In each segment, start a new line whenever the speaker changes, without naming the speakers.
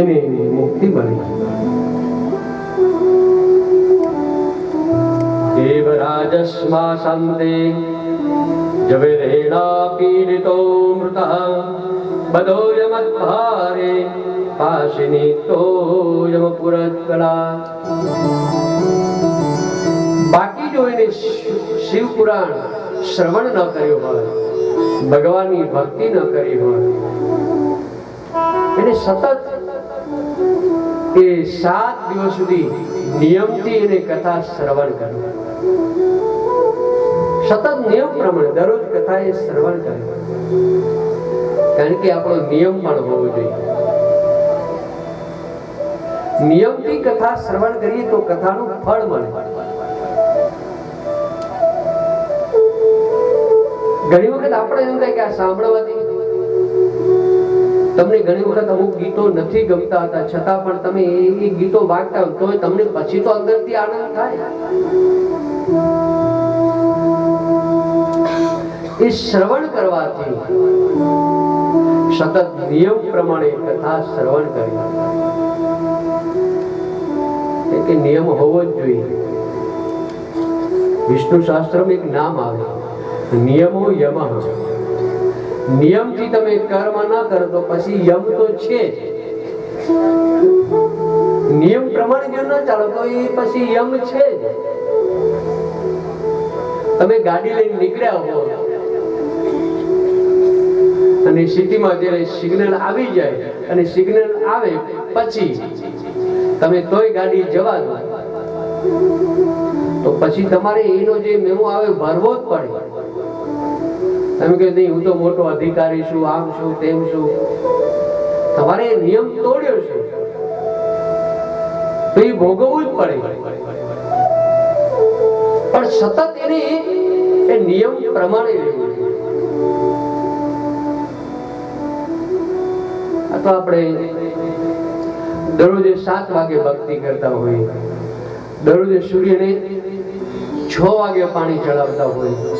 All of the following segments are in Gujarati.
એને મુક્તિ મળી. દેવરાજસ્મા શાંતે જવેરેણા પીડિતો મૃતઃ, બદોયમદ્ભારે પાશિનીતો યમપુરત્કલા બાકી જો એને શિવ પુરાણ શ્રવણ ન કર્યો હોય, ભગવાનની ભક્તિ ન કરી હોય, એને સતત એ સાત દિવસ સુધી નિયમથી એને કથા શ્રવણ કરવું. સતત નિયમ પ્રમાણે દરરોજ કથા એ શ્રવણ કરે કારણ કે આપણો નિયમ પણ હોવો જોઈએ. નિયમથી કથા શ્રવણ કરીએ તો કથાનું ફળ મળે. ઘણી વખત આપણે એમ થાય કે આ સાંભળવાથી તમને ઘણી વખત અમુક ગીતો નથી ગમતા હતા, છતાં પણ તમે એ ગીતો વાગતા તો તમને પછી તો અંદરથી આનંદ થાય. એ શ્રવણ કરવાથી, સતત નિયમ પ્રમાણે કથા શ્રવણ કરી કે નિયમ હોવો જ જોઈએ. વિષ્ણુ શાસ્ત્રમાં એક નામ આવે, નિયમો યમ. નિયમથી તમે કર્મ ના કરો તો પછી યમ તો છે નિયમ પ્રમાણે જો ના ચાલો તો એ પછી યમ છે તમે ગાડી લઈને નીકળ્યા હો. અને સિટીમાં જ્યારે સિગ્નલ આવી જાય અને સિગ્નલ આવે પછી તમે તોય ગાડી જવા દો. તો પછી તમારે એનો જે મેમો આવે ભરવો જ પડે. તમે કહો નહીં, હું તો મોટો અધિકારી છું, આમ છું, તેમ છું. તમારે નિયમ તોડ્યો છે. તો એ ભોગવવું જ પડે. પણ સતત એને એ નિયમ પ્રમાણે તો આપણે દરરોજે સાત વાગે ભક્તિ કરતા હોઈએ. દરરોજે સૂર્યને છ વાગે પાણી ચડાવતા હોય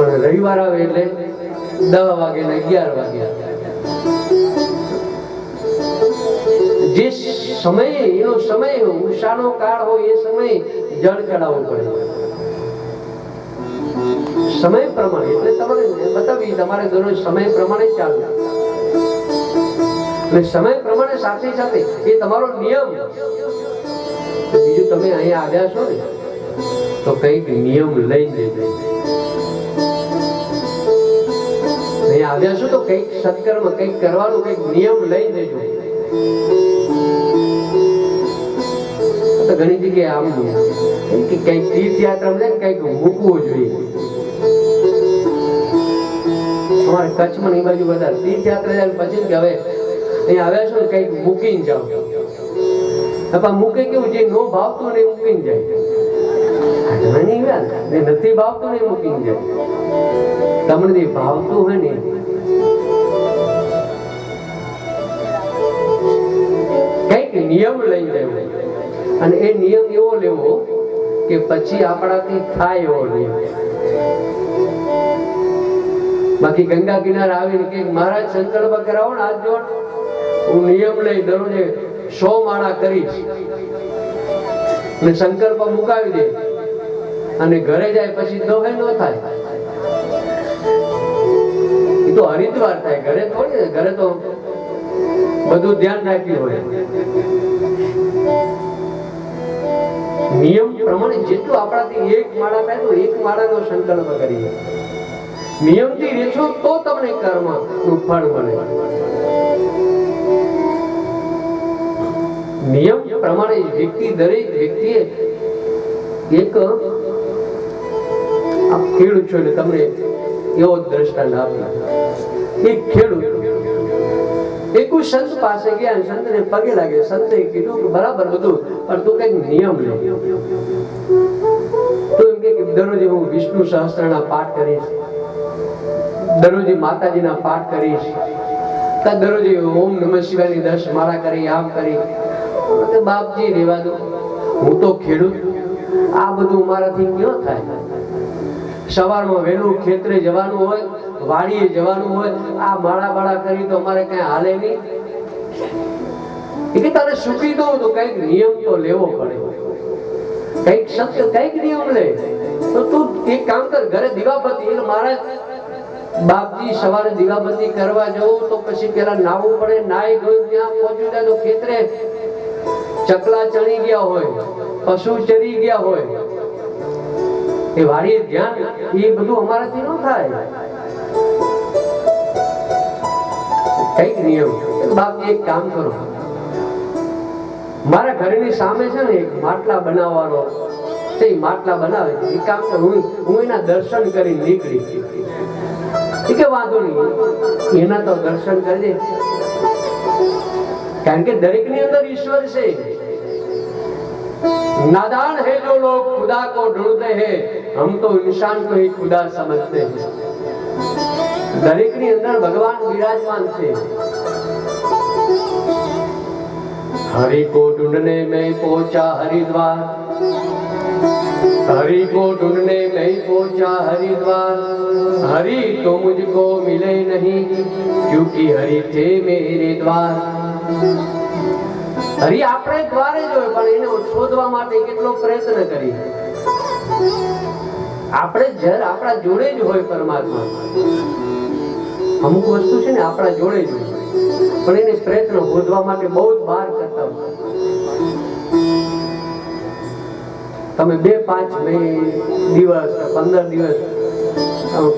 પણ રવિવાર આવે એટલે દસ વાગે ને અગિયાર વાગે. જે સમયે એનો સમય, ઉષાનો કાળ હોય એ સમય જળ ચડાવવું પડે. સમય પ્રમાણે, એટલે તમારે બતાવી તમારે દરરોજ સમય પ્રમાણે ચાલવું. અને સમય પ્રમાણે સાથે સાથે એ તમારો નિયમ. બીજું તમે અહીંયા આવ્યા છો ને, તો કંઈક નિયમ લઈને જજો આવ્યા છો તો કંઈક સત્કર્મ, કંઈક કરવાનું, કંઈક નિયમ લઈ દેજો. તો ઘણી જગ્યાએ આવ્યું એમ કે કંઈક તીર્થયાત્રા ને કંઈક મૂકવું જોઈએ. અમારે કચ્છમાં એ બાજુ બધા તીર્થયાત્રા જાય પછી કે હવે અહીંયા આવ્યા છો ને કંઈક મૂકીને જાઓ. અપા મૂકે કેવું? જે નો ભાવતું ને મૂકીને જાય. નથી ભાવતું ને મૂકીને જાય. તમને જે ભાવતું હોય ને કંઈક નિયમ લઈ લેવો. અને એ નિયમ એવો લેવો કે પછી આપણાથી થાય એવો નિયમ. બાકી ગંગા કિનારે આવીને કે મહારાજ સંકલ્પ કરાવો ને આજ જોડ. હું નિયમ લઈ દરરોજે સો માળા કરીશ. અને સંકલ્પ મુકાવી દે. અને ઘરે જાય પછી દોહે ન થાય. એ તો હરિદ્વાર થાય. ઘરે થોડી, ઘરે તો બધું ધ્યાન રાખ્યું હોય. નિયમ પ્રમાણે જેટલું આપણાથી એક માળા થાય તો એક માળાનો સંકલ્પ કરીએ. નિયમથી રહેશો તો તમને કર્મનું ફળ મળે. નિયમ પ્રમાણે વ્યક્તિ દરેક વ્યક્તિએ એક આ ખેડૂત છો એટલે તમને એવો દ્રષ્ટાંત આપ્યો એક ખેડૂત એક સંત પાસે ગયા અને સંતને પગે લાગે સંતે કીધું કે બરાબર બધું, પણ તું કંઈક નિયમ લે. તો એમ કે દરરોજ હું વિષ્ણુ સહસ્ત્રના પાઠ કરીશ. દરરોજ માતાજીના પાઠ કરીશ. દરરોજ ઓમ નમઃ શિવાની દસ મારા કરી, આમ કરી. બાપજી રેવા દો હું તો ખેડૂત. આ બધું મારાથી ક્યાં થાય? સવારમાં વહેલું ખેતરે જવાનું હોય વાડીએ જવાનું હોય, આ માળા બાળા કરી તો અમારે કઈ હાલે નહીં. એટલે તારે સુખી દઉં તો કંઈક નિયમ તો લેવો પડે. કંઈક સત્ય, કંઈક નિયમ લે. તો તું એક કામ કર, ઘરે દીવાબત્તી, એટલે મારા બાપજી સવારે દીવાબત્તી કરવા જવું તો પછી પેલા નાવું પડે, નાઈ ગયું ત્યાં પહોંચ્યું ત્યાં તો ખેતરે ચકલા ચણી ગયા હોય, પશુ ચરી ગયા હોય. એ વાડીએ ધ્યાન, એ બધું અમારાથી ન થાય. થઈ રહ્યો બાપજી એક કામ કરો. મારા ઘરની સામે છે ને એક માટલા બનાવવાનો. તે માટલા બનાવે એ કામ હું હું એના દર્શન કરી નીકળી કે વાંધો નહીં. એના તો દર્શન કરજે. કારણ કે દરેકની અંદર ઈશ્વર છે. નાદાન હે જો લોગ ખુદા કો ઢૂંઢતે હે. હમ તો ઇન્સાન કો હી ખુદા સમજતે હૈ. દરેક ની અંદર ભગવાન વિરાજમાન છે हरि को ढूंढने में पहुंचा हरिद्वार हरि को ढूंढने में पहुंचा हरिद्वार हरि तो मुझको मिले नहीं क्योंकि हरि थे मेरे द्वार હરી આપણે દ્વારે જ હોય પણ એને શોધવા માટે કેટલો પ્રયત્ન કરી આપણે જર આપણા જોડે જ હોય પરમાત્મા અમુક વસ્તુ છે ને આપણા જોડે જ પણ એને પ્રયત્ન શોધવા માટે બહુ જ બહાર કરતા હોય. તમે બે પાંચ દિવસ પંદર દિવસ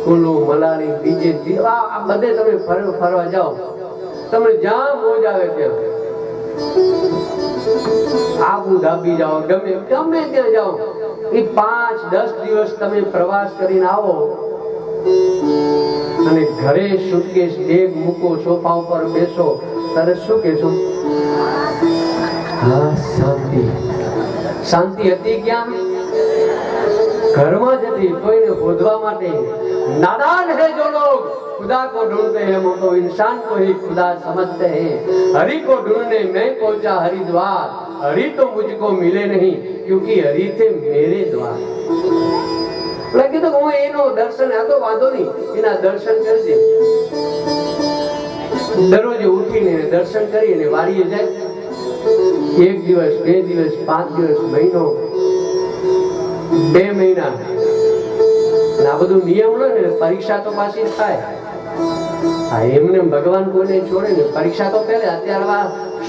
કુલુ મલારી બીજે આ બધે તમે ફર- ફરવા જાઓ. તમને જ્યાં મોજ આવે ત્યાં. આબુ ધાબી જાઓ, ગમે ગમે ત્યાં જાઓ. એ પાંચ, દસ દિવસ તમે પ્રવાસ કરીને આવો. અને ઘરે સુટકેસ બેગ મૂકો સોફા ઉપર બેસો ત્યારે શું કહેશો હા શાંતિ શાંતિ હતી ક્યાં ઘરમાં જ હતી કોઈને શોધવા માટે नादान है जो लोग खुदा को ढूंढते हैं वो तो इंसान को ही खुदा समझते हैं हरि को ढूंढने मैं पहुंचा हरिद्वार हरि तो मुझको मिले नहीं क्योंकि हरि थे मेरे द्वार એટલે કીધું હું એનો દર્શન, આ તો વાંધો નહીં, એના દર્શન કરજે. દરરોજ ઉઠીને દર્શન કરી અને વાડીએ જાય. એક દિવસ, બે દિવસ, પાંચ દિવસ, મહિનો, બે મહિના. આ બધું નિયમ ને, પરીક્ષા તો પાછી થાય. હા, એમને ભગવાન કોઈને છોડે ને, પરીક્ષા તો પહેલે, અત્યારે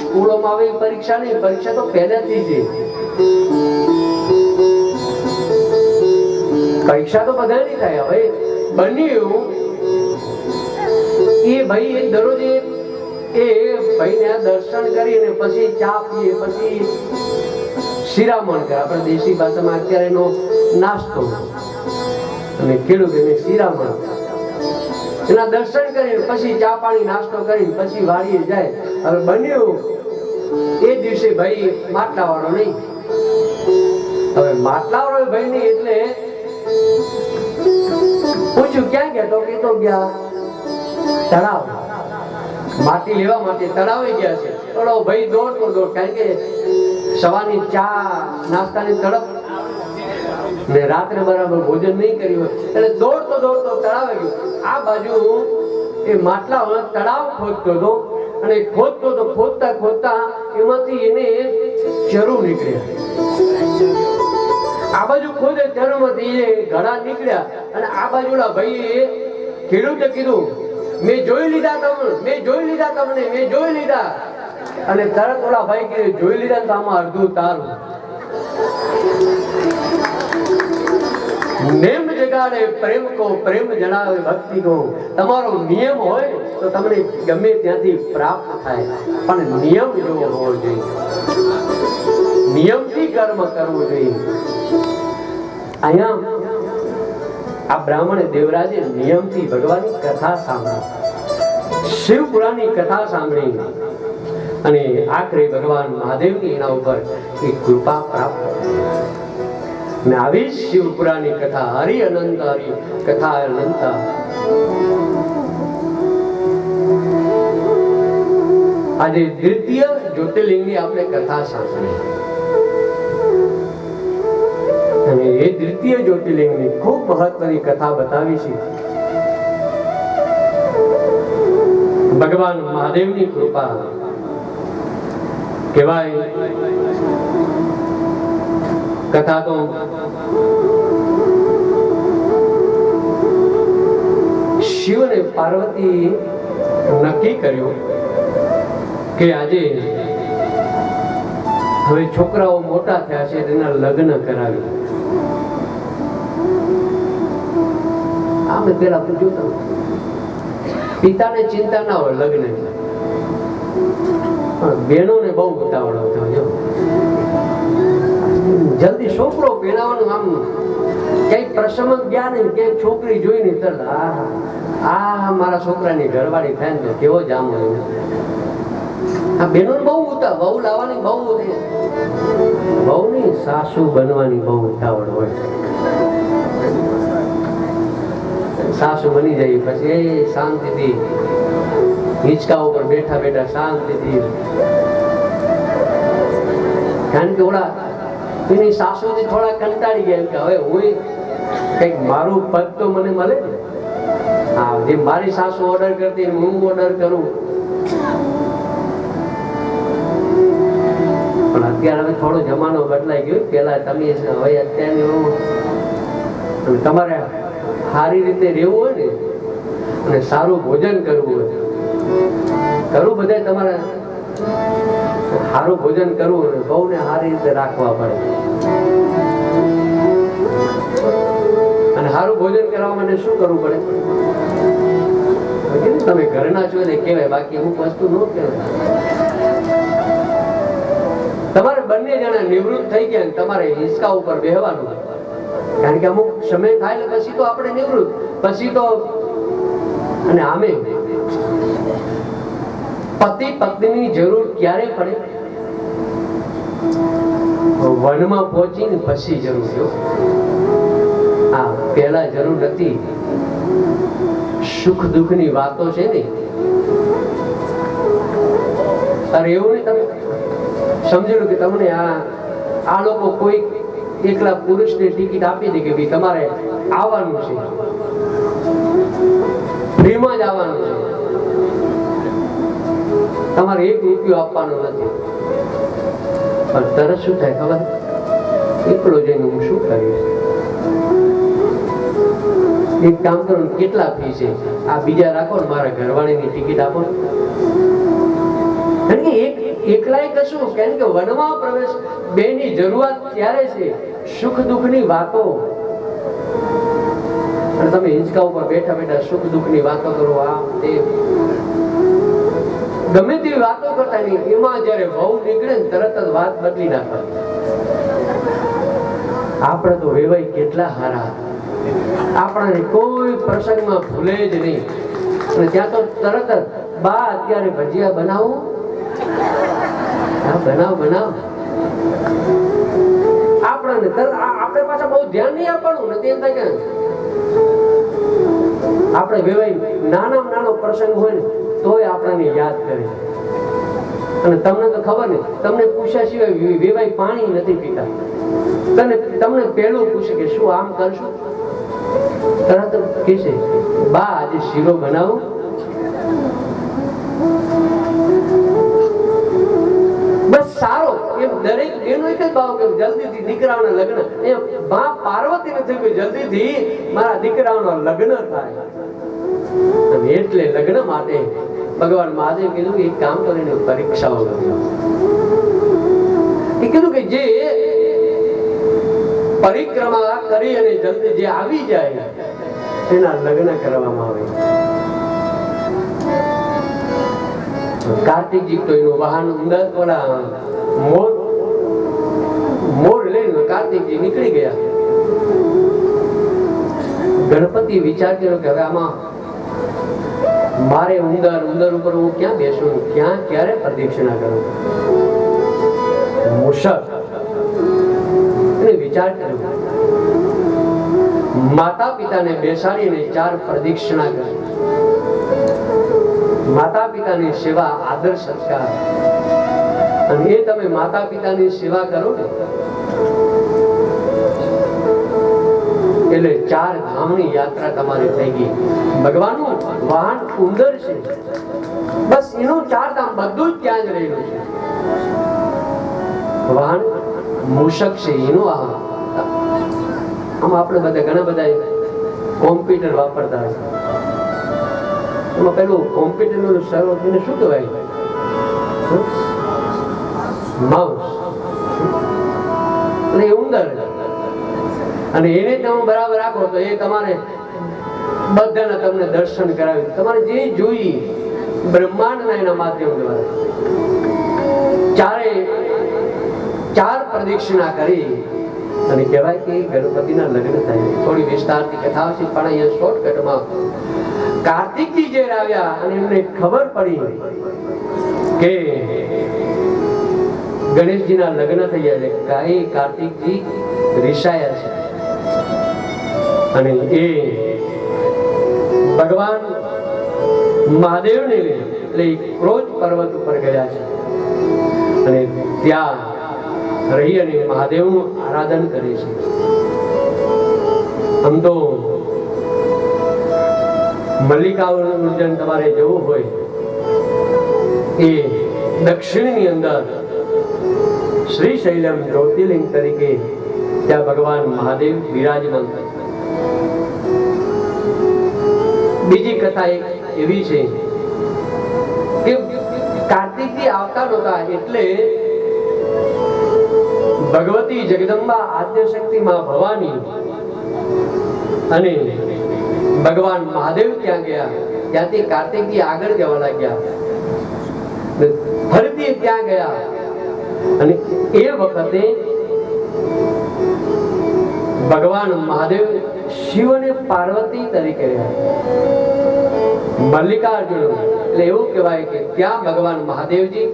સ્કૂલોમાં આવે પરીક્ષા નહીં, પરીક્ષા તો પહેલેથી છે. પરીક્ષા તો બધાની થાય હવે બન્યું. એ ભાઈ એ દરરોજ એ ભાઈને દર્શન કરી અને પછી ચા પીએ, પછી શિરામણ કરે. આપણે દેશી ભાષામાં અત્યારે એનો નાસ્તો. અને ખેડૂત એને શિરામણ એના દર્શન કરીને પછી ચા પાણી નાસ્તો કરીને પછી વાડીએ જાય. હવે બન્યું. એ દિવસે ભાઈ માટલા વાળો નહીં. હવે માટલા વાળો ભાઈ નહીં એટલે પૂછ્યું ક્યાં ગયા? તો કે ગયા તળાવ. માટી લેવા માટે તળાવે ગયા છે. થોડો ભાઈ દોડતો દોડ, કારણ કે સવારની ચા, નાસ્તાની તડપ ને રાત્રે બરાબર ભોજન નહીં કર્યું એટલે દોડતો દોડતો તળાવે ગયો. આ બાજુ એ માટલા તળાવ ખોદતો હતો અને ખોદતો તો ખોદતા ખોદતા એમાંથી એને ચરુ નીકળ્યા. આ બાજુ ખોદે ચરુમાંથી એ ઘડા નીકળ્યા અને આ બાજુના ભાઈએ ખેડૂતે કીધું, મેં જોઈ લીધા તમને, મેં જોઈ લીધા તમને, મેં જોઈ લીધા. અને તરત ઓલા ભાઈ કીધું જોઈ લીધા તો આમાં અડધું તારું. નેમ જગાડે પ્રેમ કો, પ્રેમ જણાવે ભક્તિ કો. તમારો નિયમ હોય તો તમને ગમે ત્યાંથી પ્રાપ્ત થાય. પણ નિયમ જો હોવો જોઈએ. નિયમથી કર્મ કરવું જોઈએ. અહીંયા આ બ્રાહ્મણે દેવરાજે નિયમથી ભગવાનની કથા સાંભળી. શિવ કથા સાંભળી અને આખરે ભગવાન મહાદેવની એના ઉપર એ કૃપા પ્રાપ્ત આવી શિવપુરાની કથા, હરિ અનંત, હરિ કથા અનંત. આજે દ્વિતીય જ્યોતિર્લિંગની આપણે કથા સાંભળી. અને એ દ્વિતીય જ્યોતિર્લિંગની ખૂબ મહત્વની કથા બતાવી છે. ભગવાન મહાદેવની કૃપા. કહેવાય, કથા તો શિવ ને પાર્વતી નક્કી કર્યું કે આજે હવે છોકરાઓ મોટા થયા છે તેના લગ્ન કરાવી આ મેં પેલા પૂછ્યું પિતાને ચિંતા ના હોય લગ્ન પણ બહેનોને બહુ ઉતાવળ આવતો જો. જલ્દી છોકરો પહેરાવાનું આમ ક્યાંય પ્રસંગ ગયા નહીં, ક્યાંય છોકરી જોઈને તરત આ આ મારા છોકરાની ઘરવાળી થાય ને, કેવો જામ આ બહેનો બહુ ઉતા બહુ લાવવાની બહુ બહુ ની સાસુ બનવાની બહુ ઉતાવળ હોય. સાસુ બની જાય, પછી એ શાંતિથી હિંચકા ઉપર બેઠા બેઠા શાંતિથી કારણ કે ઓળા એની સાસુથી થોડા કંટાળી ગયા કે, હવે હું કંઈક મારું પદ તો મને મળે ને? હા, જે મારી સાસુ ઓર્ડર કરતી હું ઓર્ડર કરું. પણ અત્યારે હવે થોડો જમાનો બદલાઈ ગયો. પેલા તમે હવે અત્યારની હું તમારે સારી રીતે રહેવું હોય ને, અને સારું ભોજન કરવું હોય કરવું બધા તમારે. સારું ભોજન કરવું હોય બહુ ને સારી રીતે રાખવા પડે. અને સારું ભોજન કરવા માટે શું કરવું પડે? તમે ઘરના છો ને કહેવાય, બાકી અમુક વસ્તુ ન કહેવાય. તમારે બંને જણા નિવૃત્ત થઈ ગયા તમારે હિંચકા ઉપર બેહવાનું કારણ કે અમુક સમય થાય એટલે પછી તો આપણે નિવૃત્ત. પછી તો અને આમે પતિ પત્નીની જરૂર ક્યારે પડે? વનમાં પહોંચીને પછી જરૂર થયો હા. પહેલા જરૂર નથી. સુખ દુઃખની વાતો છે ને. અરે એવું નહીં તમે સમજી લો કે તમને આ આ લોકો કોઈ એકલા પુરુષને ટિકિટ આપી દે કે ભાઈ તમારે આવવાનું છે. ફ્રીમાં જ આવવાનું છે. તમારે એક રૂપિયો આપવાનો નથી. પણ તરત શું થાય ખબર? એકલો જઈને હું શું કરીશ? એક કામ કરો કેટલા ફી છે? આ બીજા રાખો ને મારા ઘરવાળીની ટિકિટ આપો કારણ કે એક એકલાય કશું? કારણ કે વનમાં પ્રવેશ બેની જરૂરત ત્યારે છે સુખ દુઃખની વાતો. અને તમે હિંચકા ઉપર બેઠા બેઠા સુખ દુઃખની વાતો કરો, આ તે. ગમે તેવી વાતો કરતા નહીં, એમાં જ્યારે વહુ નીકળે ને તરત જ વાત બદલી નાખવાની. આપણે તો વેવાય કેટલા હારા. આપણાને કોઈ પ્રસંગમાં ભૂલે જ નહીં. અને ત્યાં તો તરત જ બા અત્યારે ભજીયા બનાવું. હા, બનાવ બનાવ. આપણને આપણે પાછા બહુ ધ્યાન નહીં આપવાનું. નથી એમ થાય કે આપણે વેવાય નાના નાનો પ્રસંગ હોય ને, તોય આપણને યાદ કરે અને તમને તો ખબર ને, તમને પૂછ્યા સિવાય વેવાય પાણી નથી પીતા. તને તમને પહેલું પૂછે કે શું આમ કરશું? તરત કહેશે બા, આજે શીરો બનાવો. બસ સારો. એમ દરેક એટલે લગ્ન માટે ભગવાન મહાદેવ કીધું એક કામ કરીને પરીક્ષાઓ કીધું કે જે પરિક્રમા કરી અને જલ્દી જે આવી જાય, એના લગ્ન કરવામાં આવે. કાર્તિકજી તો એનું વાહન અંદર ઓલા મોર કાર્તિકજી નીકળી ગયા. ગણપતિ વિચાર કર્યો કે હવે આમાં મારે ઉંદર ઉંદર ઉપર હું ક્યાં બેસું? ક્યાં, ક્યારે પ્રદક્ષિણા કરું? એને વિચાર કર્યો. માતા પિતાને બેસાડીને ચાર પ્રદક્ષિણા કરી. માતા પિતાની સેવા આદર સત્કાર. અને એ તમે માતા પિતાની સેવા કરો ને એટલે ચાર ધામની યાત્રા તમારી થઈ ગઈ. ભગવાનનું વાહન ઉંદર છે. બસ એનું ચાર ધામ, બધું જ ત્યાં જ રહેલું છે. વાહન મૂષક છે, એનું વાહન. આમાં આપણે બધા ઘણા બધા કોમ્પ્યુટર વાપરતા હશે. એમાં પેલું કોમ્પ્યુટરનું સર્વ એને શું કહેવાય? માઉસ અને ઉંદર. અને એને તમે બરાબર રાખો તો એ તમારે બધાના તમને દર્શન કરાવી તમારે જે જોઈ બ્રહ્માંડના એના માધ્યમ દ્વારા. ચારે, ચાર પ્રદક્ષિણા કરી અને કહેવાય કે ગણપતિના લગ્ન થાય. થોડી વિસ્તારથી કથા છે પણ અહીંયા શોર્ટકટમાં કાર્તિકજી જે આવ્યા અને એમને ખબર પડી કે ગણેશજીના લગ્ન થઈ ગયા છે કાંઈ કાર્તિકજી રિસાયા છે. અને એ ભગવાન મહાદેવને એટલે એ ક્રોધ પર્વત ઉપર ગયા છે. અને ત્યાં રહી અને મહાદેવનું આરાધન કરે છે. આમ તો મલ્લિકાર્જુન તમારે જવું હોય, એ દક્ષિણની અંદર શ્રી શૈલમ જ્યોતિર્લિંગ તરીકે ત્યાં ભગવાન મહાદેવ બિરાજમાન છે. બીજી કથા એક એવી છે કે કાર્તિકથી આવતા નહોતા એટલે ભગવતી જગદંબા આદ્યશક્તિ માં ભવાની અને ભગવાન મહાદેવ ત્યાં ગયા. ત્યાંથી કાર્તિકજી આગળ જવા લાગ્યા. ફરીથી ત્યાં ગયા. અને એ વખતે ભગવાન મહાદેવ શિવ અને પાર્વતી તરીકે મલ્લિકાર્જુન એટલે એવું કહેવાય કે ત્યાં ભગવાન મહાદેવજી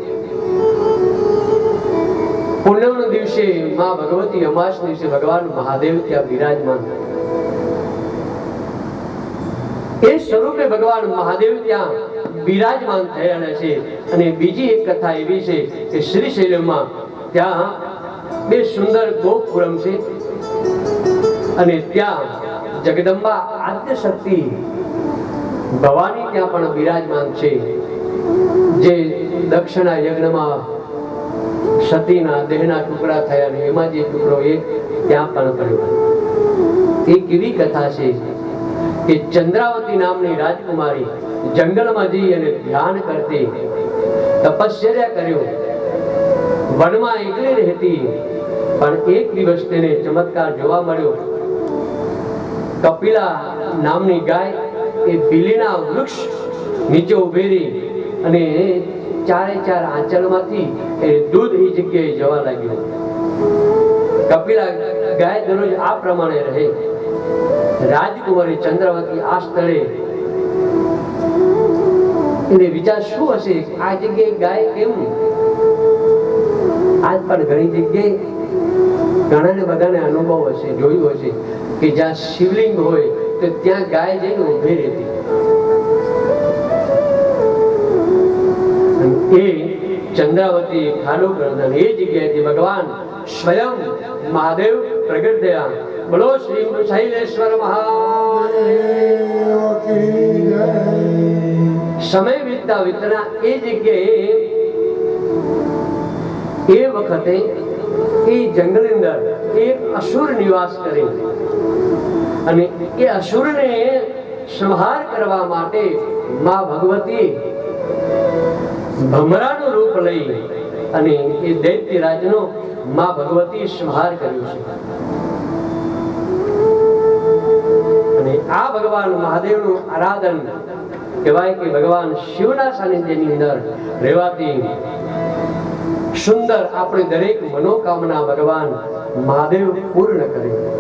પૂનમના દિવસે માં ભગવતી અમાસ દિવસે ભગવાન મહાદેવ ત્યાં બિરાજમાન એ સ્વરૂપે ભગવાન મહાદેવ ત્યાં બિરાજમાન થયેલા છે. અને બીજી એક કથા એવી છે કે શ્રી શૈલમાં ત્યાં બે સુંદર ગોપુરમ છે. અને ત્યાં જગદંબા, આદ્ય શક્તિ ભવાની ત્યાં પણ બિરાજમાન છે? જે દક્ષિણા યજ્ઞમાં સતીના દેહના ટુકડા થયા ને એમાં જે ટુકડો એ ત્યાં પણ પડ્યો એક એવી કથા છે કે ચંદ્રાવતી નામની રાજકુમારી જંગલમાં જઈ અને ધ્યાન કરતી તપશ્ચર્યા કર્યો. વનમાં એકલી રહેતી, પણ એક દિવસ તેને ચમત્કાર જોવા મળ્યો. કપિલા નામની ગાય એ બિલીના વૃક્ષ નીચે ઉભેરી અને ચારે ચાર આંચલમાંથી એ દૂધ એ જગ્યાએ જવા લાગ્યું. કપિલા ગાય દરરોજ આ પ્રમાણે રહે. રાજકુમારી ચંદ્રવતી આ સ્થળે. એને વિચાર શું હશે? આ જગ્યાએ ગાય કેમ? આજ પણ ઘણી જગ્યાએ ઘણાને બધાને અનુભવ હશે, જોયું હશે. કે જ્યાં શિવલિંગ હોય, તો ત્યાં ગાય જઈને ઊભી રહેતી એ ચંદ્રાવતી ખાડો કરતા એ જગ્યાએથી ભગવાન સ્વયં મહાદેવ પ્રગટ થયા. બોલો શ્રી શૈલેશ્વર સમય વીતતા વીતના એ જગ્યાએ એ વખતે એ જંગલની અંદર એક અસુર નિવાસ કરે અને એ અસુરને સંહાર કરવા માટે મા ભગવતી ભમરાનું રૂપ લઈ અને એ દૈત્યમાં ભગવતી સંહાર કર્યો છે. અને આ ભગવાન મહાદેવનું આરાધન કહેવાય કે ભગવાન શિવના સાનિધ્યની અંદર રહેવાથી સુંદર આપણી દરેક મનોકામના ભગવાન મહાદેવ પૂર્ણ કરે.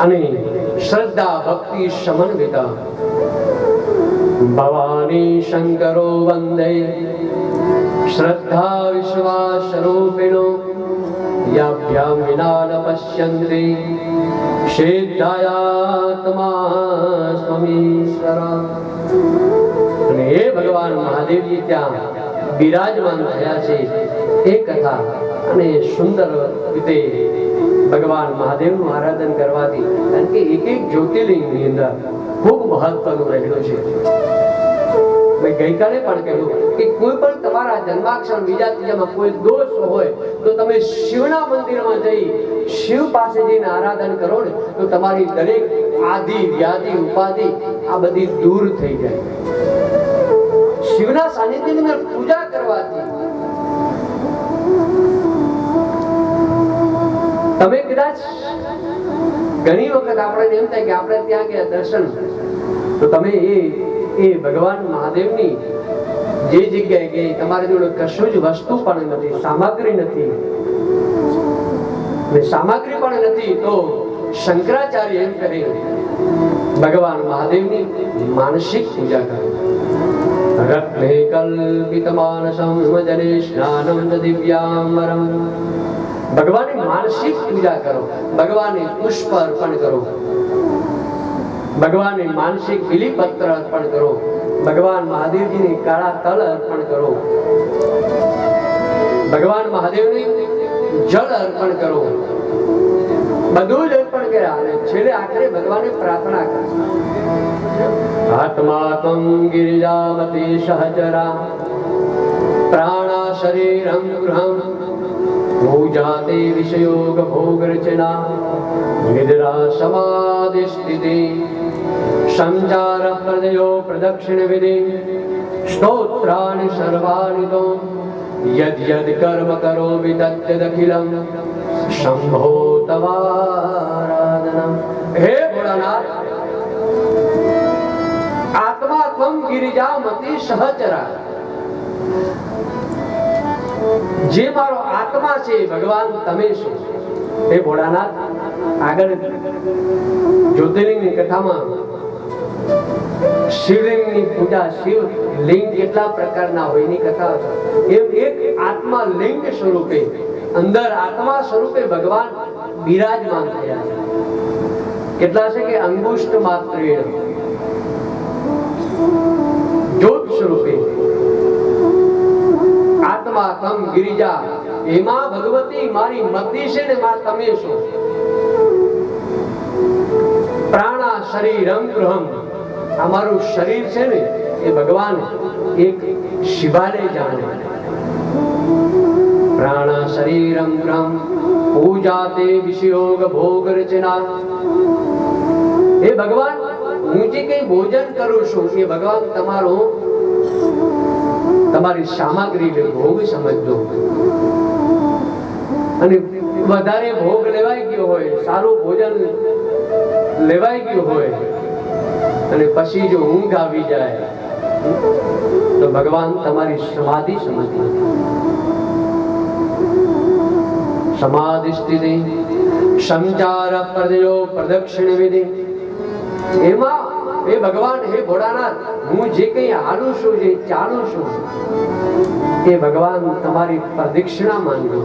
અને શ્રદ્ધા, ભક્તિ સમન્વિત. ભવાની શંકરો વંદે. શ્રદ્ધા વિશ્વાસ રૂપિણો. યાભ્યામ વિના ન પશ્યંતે. સિદ્ધાયાત્મા સ્વમીશ્વર. અને હે ભગવાન મહાદેવજી, ત્યાં બિરાજમાન થયા છે એ કથા અને સુંદર રીતે ભગવાન મહાદેવનું આરાધન કરવાથી, કારણ કે એક એક જ્યોતિર્લિંગની અંદર ખૂબ મહત્વનું રહેલું છે. મેં ગઈકાલે પણ કહ્યું કે કોઈ પણ તમારા જન્માક્ષર બીજા ત્રીજામાં કોઈ દોષ હોય, તો તમે શિવના મંદિરમાં જઈ શિવ પાસે જઈને આરાધન કરો ને, તો તમારી દરેક આદિ વ્યાધિ, ઉપાધિ આ બધી દૂર થઈ જાય. શિવના સાનિધ્યની મેં પૂજા કરવાથી. તમે કદાચ ઘણી વખત આપણે એમ થાય કે આપણે ત્યાં ગયા દર્શન, તો તમે એ એ ભગવાન મહાદેવની જે જગ્યાએ ગઈ તમારી જોડે કશું જ વસ્તુ પણ નથી, સામગ્રી નથી. સામગ્રી પણ નથી, તો શંકરાચાર્ય એમ કહે, ભગવાન મહાદેવની માનસિક પૂજા કરો. ભગવાનની માનસિક પૂજા કરો ભગવાનને પુષ્પ અર્પણ કરો ભગવાનને માનસિક બિલીપત્ર અર્પણ કરો ભગવાન મહાદેવજીને કાળા તલ અર્પણ કરો ભગવાન મહાદેવને જળ અર્પણ કરો બધું જ અર્પણ કર્યા અને છેલ્લે આખરે ભગવાને પ્રાર્થના કરી. આત્મા ત્વં ગિરિજામતી સહચરા પ્રાણા શરીરમ ગૃહમ. ભૂજાતે વિષયોગ ભોગ રચના નિદ્રા સમાધિ સ્થિતિ સંચાર પ્રદયો પ્રદક્ષિણ વિધિ સ્તોત્રાણિ સર્વાણિ યદ યદ કર્મ કરોમિ તદ્યદખિલં શંભો તવારાધનમ હે ભોળાનાથ આત્મા ત્વમ ગિરિજામતિ સહચરા જે મારો આત્મા છે ભગવાન તમે છો હે ભોળાનાથ આગળ જ્યોતિર્લિંગની કથામાં શિવલિંગની પૂજા શિવ લિંગ કેટલા પ્રકારના હોયની કથા એમ એક આત્મા લિંગ સ્વરૂપે અંદર આત્મા સ્વરૂપે ભગવાન બિરાજમાન થયા છે. કેટલા છે કે અંગુષ્ઠ માત્ર જ્યોત સ્વરૂપે. આત્મા તમ ગિરિજા. એમાં ભગવતી મારી મતી છે ને માં તમે છો. પ્રાણા શરીરમ ગૃહમ. અમારું શરીર છે ને એ ભગવાન એક શિવાલય જાણે. ગૃહમ પૂજા તે વિષયોગ ભોગ રચના હે ભગવાન હું જે કઈ ભોજન કરું છું, એ ભગવાન તમારો તમારી સામગ્રીને ભોગ સમજજો. અને વધારે ભોગ લેવાઈ ગયો હોય, સારું ભોજન લેવાઈ ગયું હોય, અને પછી જો ઊંઘ આવી જાય, તો ભગવાન તમારી સમાધિ સમજી. સમાધિ સ્થિતિ સંચાર પ્રદયો પ્રદક્ષિણ વિધિ એમાં હે ભગવાન હે ભોળાનાથ હું જે કંઈ હાલું છું, જે ચાલું છું, એ ભગવાન તમારી પ્રદક્ષિણા માંગુ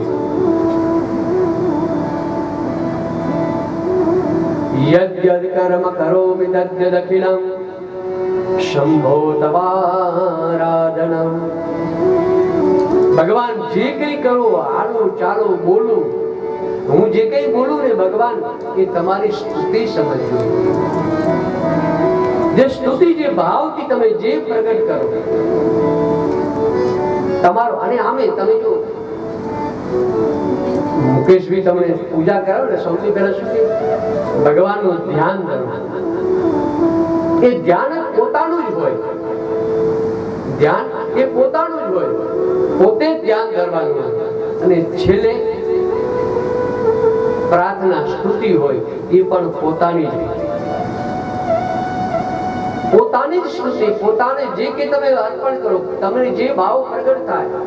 યદ યદ કર્મ કરો તદ્યદ અખિલમ શંભો તવારાધનમ. ભગવાન જે કંઈ કરો, હાલો, ચાલો, બોલું. હું જે કંઈ બોલું ને ભગવાન, એ તમારી સ્તુતિ સમજજો જે સ્તુતિ, જે ભાવથી તમે જે પ્રગટ કરો. તમારો, અને આમે તમે જો, મુકેશભાઈ તમે પૂજા કરો ને, સૌથી પહેલા શું છે ભગવાનનું ધ્યાન કરવું એ ધ્યાન પોતાનું જ હોય. ધ્યાન એ પોતાનું પોતે ધ્યાન કરવાનું અને છેલ્લે પ્રાર્થના, સ્તુતિ હોય, એ પણ પોતાની જ પોતાની જ સ્તુતિ, પોતાને જે કે તમે અર્પણ કરો, તમને જે ભાવ પ્રગટ થાય.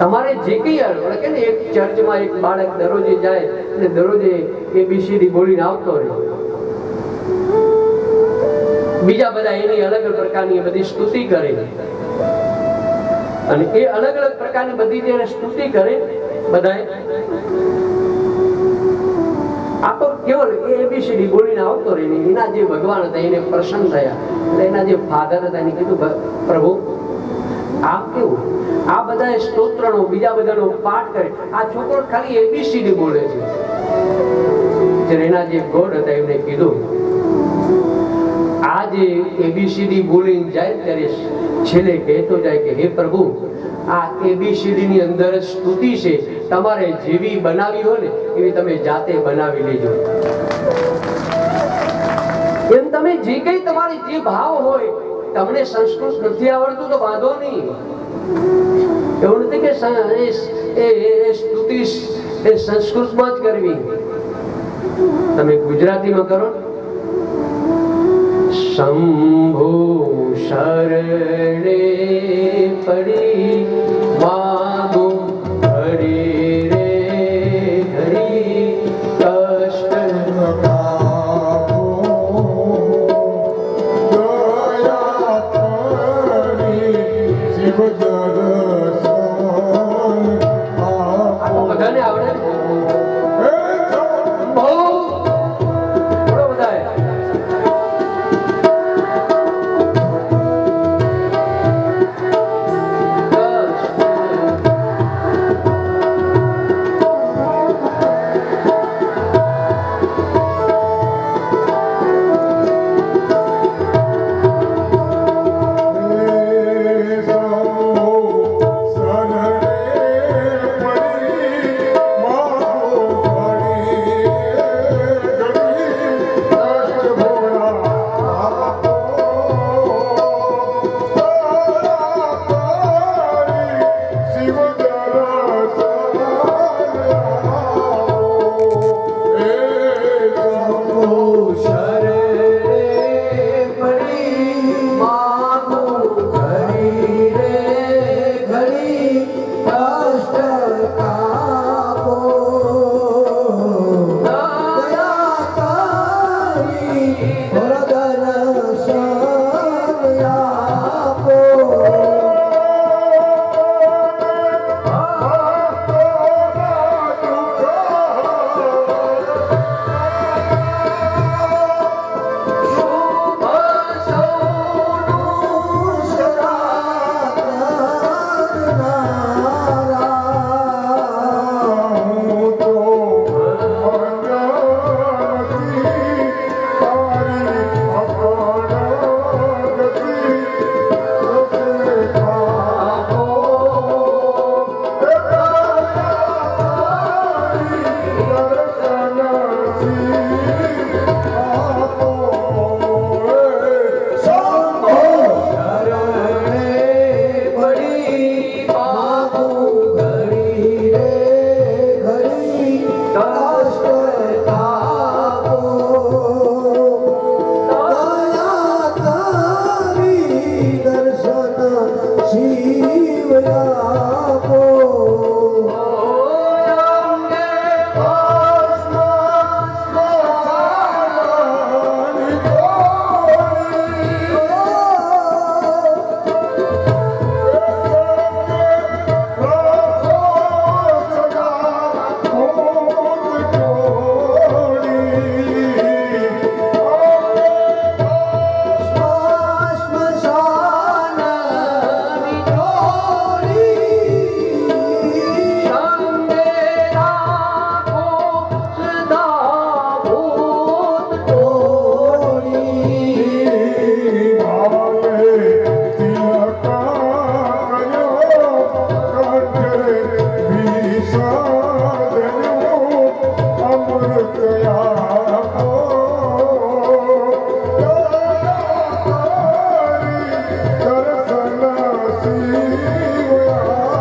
તમારે જે કઈ અર્પણ કે ને, એક ચર્ચમાં એક બાળક દરરોજે જાય અને દરરોજે એબીસીડી બોલીને આવતો રહે બીજા બધા એની અલગ પ્રકારની બધી સ્તુતિ કરે. અને એ અલગ અલગ પ્રકારની બધી એને સ્તુતિ કરે, બધાએ. આપો કેવળ એબીસીડી બોલીને આવતો રહે એના જે ભગવાન હતા, એને પ્રસન્ન થયા. એના જે ફાધર હતા, એને કીધું પ્રભુ આ કેવું? આ બધા સ્તોત્રનો, બીજા બધાનો પાઠ કરે. આ છોકરો ખાલી એબીસીડી બોલે છે. એના જે ગોડ હતા, એમને કીધું
જે એબીસીડી બોલીને જાય ત્યારે છેલ્લે કહેતો જાય કે, હે પ્રભુ, આ એબીસીડી ની અંદર સ્તુતિ છે. તમારે જેવી બનાવી હોય ને, એવી તમે જાતે બનાવી લેજો. એમ તમે જે કઈ તમારી જે ભાવ હોય, તમને સંસ્કૃત નથી આવડતું તો વાંધો નહીં. એવું નથી કે સ્તુતિ એ સંસ્કૃતમાં જ કરવી. તમે ગુજરાતીમાં કરો શંભુ શરણે પડી માગો